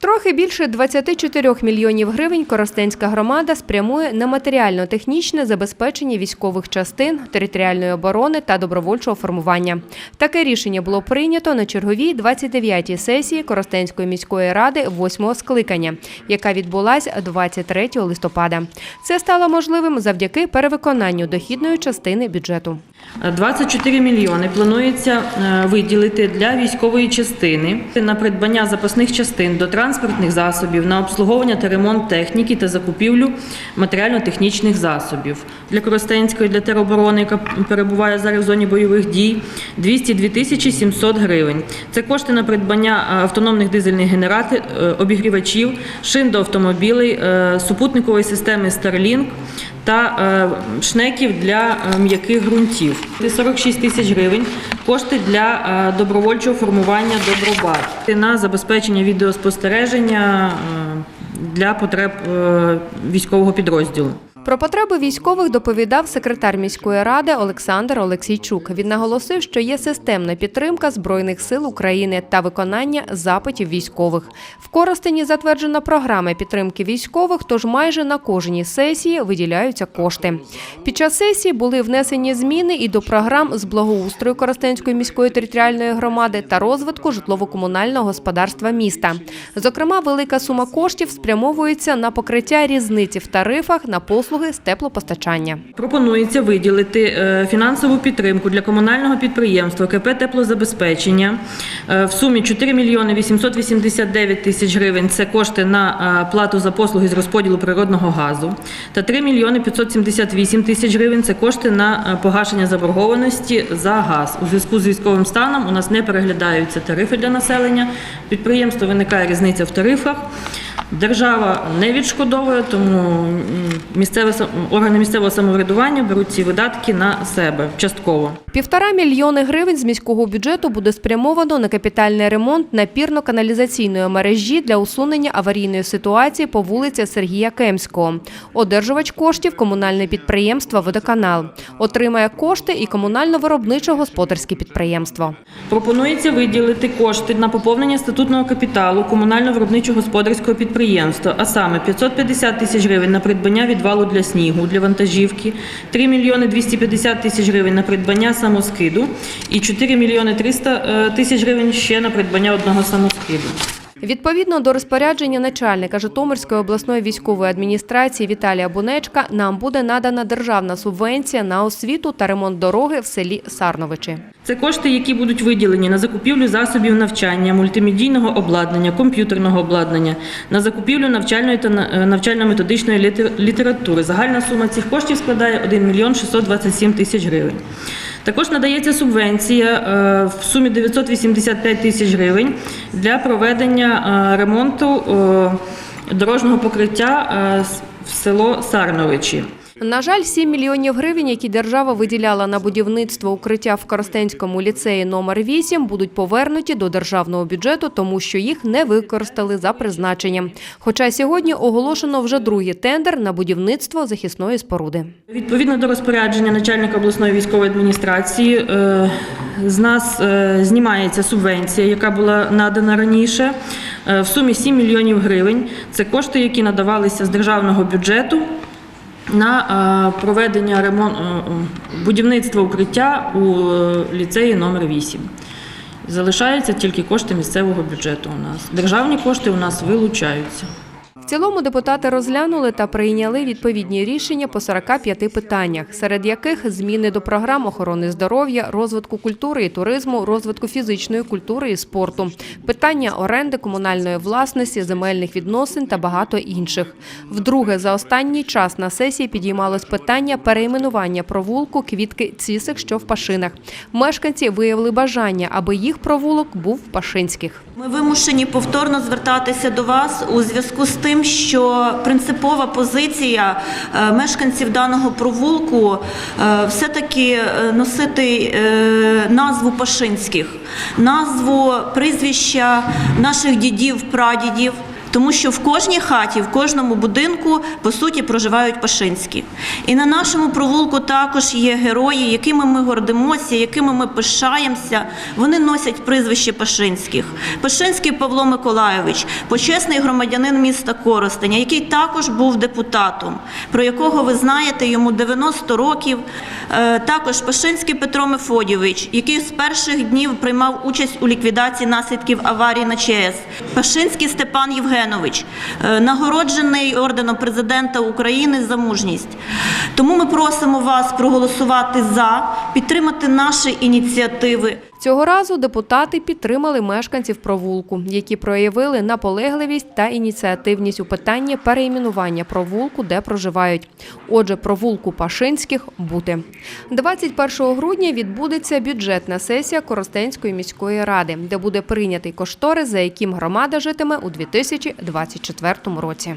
Трохи більше 24 мільйонів гривень Коростенська громада спрямує на матеріально-технічне забезпечення військових частин, територіальної оборони та добровольчого формування. Таке рішення було прийнято на черговій 29-й сесії Коростенської міської ради 8-го скликання, яка відбулася 23 листопада. Це стало можливим завдяки перевиконанню дохідної частини бюджету. 24 мільйони планується е, виділити для військової частини на придбання запасних частин до транспортних засобів, на обслуговування та ремонт техніки та закупівлю матеріально-технічних засобів. Для Коростенської, для тероборони, яка перебуває зараз в зоні бойових дій, 202 тисячі 700 гривень. Це кошти на придбання е, автономних дизельних генераторів, обігрівачів, шин до автомобілей, е, супутникової системи Starlink та е, шнеків для е, м'яких ґрунтів. Це 46 тисяч гривень. Кошти для е, добровольчого формування добробат на забезпечення відеоспостереження для потреб військового підрозділу. Про потреби військових доповідав секретар міської ради Олександр Олексійчук. Він наголосив, що є системна підтримка збройних сил України та виконання запитів військових. В Коростені затверджена програма підтримки військових, тож майже на кожній сесії виділяються кошти. Під час сесії були внесені зміни і до програм з благоустрою Коростенської міської територіальної громади та розвитку житлово-комунального господарства міста. Зокрема, велика сума коштів спрямовується на покриття різниці в тарифах на послуги з теплопостачання. Пропонується виділити е, фінансову підтримку для комунального підприємства КП «Теплозабезпечення» е, в сумі 4 мільйони 889 тисяч гривень. Це кошти на е, плату за послуги з розподілу природного газу. Та 3 мільйони 578 тисяч гривень – це кошти на погашення заборгованості за газ. У зв'язку з військовим станом у нас не переглядаються тарифи для населення. Підприємство виникає різниця в тарифах. Держава не відшкодовує, тому місцеве органи місцевого самоврядування беруть ці видатки на себе частково. Півтора мільйони гривень з міського бюджету буде спрямовано на капітальний ремонт напірно-каналізаційної мережі для усунення аварійної ситуації по вулиці Сергія Кемського. Одержувач коштів комунальне підприємство «Водоканал». Отримає кошти і комунально-виробниче господарське підприємство. Пропонується виділити кошти на поповнення статутного капіталу комунально-виробничого господарського підприємства, а саме 550 тисяч гривень на придбання відвалу для снігу для вантажівки, 3 мільйони 250 тисяч гривень на придбання самоскиду і 4 мільйони 300 е, тисяч гривень ще на придбання одного самоскиду. Відповідно до розпорядження начальника Житомирської обласної військової адміністрації Віталія Бунечка, нам буде надана державна субвенція на освіту та ремонт дороги в селі Сарновичі. Це кошти, які будуть виділені на закупівлю засобів навчання, мультимедійного обладнання, комп'ютерного обладнання, на закупівлю навчальної та е, навчально-методичної літер- літератури. Загальна сума цих коштів складає 1 мільйон 627 тисяч гривень. Також надається субвенція е, в сумі 985 тисяч гривень для проведення е, ремонту е, дорожнього покриття в село Сарновичі. На жаль, 7 мільйонів гривень, які держава виділяла на будівництво укриття в Коростенському ліцеї номер 8, будуть повернуті до державного бюджету, тому що їх не використали за призначенням. Хоча сьогодні оголошено вже другий тендер на будівництво захисної споруди. Відповідно до розпорядження начальника обласної військової адміністрації, е, з нас е, знімається субвенція, яка була надана раніше, е, в сумі 7 мільйонів гривень. Це кошти, які надавалися з державного бюджету на е, проведення ремонт, будівництва укриття у е, ліцеї номер 8. Залишаються тільки кошти місцевого бюджету у нас. Державні кошти у нас вилучаються. Цілому депутати розглянули та прийняли відповідні рішення по 45 питаннях, серед яких зміни до програм охорони здоров'я, розвитку культури і туризму, розвитку фізичної культури і спорту, питання оренди комунальної власності, земельних відносин та багато інших. Вдруге за останній час на сесії підіймалось питання перейменування провулку квітки Цісик, що в Пашинах. Мешканці виявили бажання, аби їх провулок був в Пашинських. Ми вимушені повторно звертатися до вас у зв'язку з тим, що принципова позиція е, мешканців даного провулку е, все-таки е, носити назву Пашинських, назву прізвища наших дідів, прадідів. Тому що в кожній хаті, в кожному будинку по суті проживають Пашинські. І на нашому провулку також є герої, якими ми гордимося, якими ми пишаємося. Вони носять прізвище Пашинських. Пашинський Павло Миколайович, почесний громадянин міста Коростеня, який також був депутатом, про якого ви знаєте, йому 90 років. Е, Також Пашинський Петро Мефодійович, який з перших днів приймав участь у ліквідації наслідків аварії на ЧАЕС. Пашинський Степан Євгенович, е, нагороджений орденом президента України за мужність. Тому ми просимо вас проголосувати за, підтримати наші ініціативи. Цього разу депутати підтримали мешканців провулку, які проявили наполегливість та ініціативність у питанні переіменування провулку, де проживають. Отже, провулку Пашинських бути. 21 грудня відбудеться бюджетна сесія Коростенської міської ради, де буде прийнятий кошторис, за яким громада житиме у 2024 році.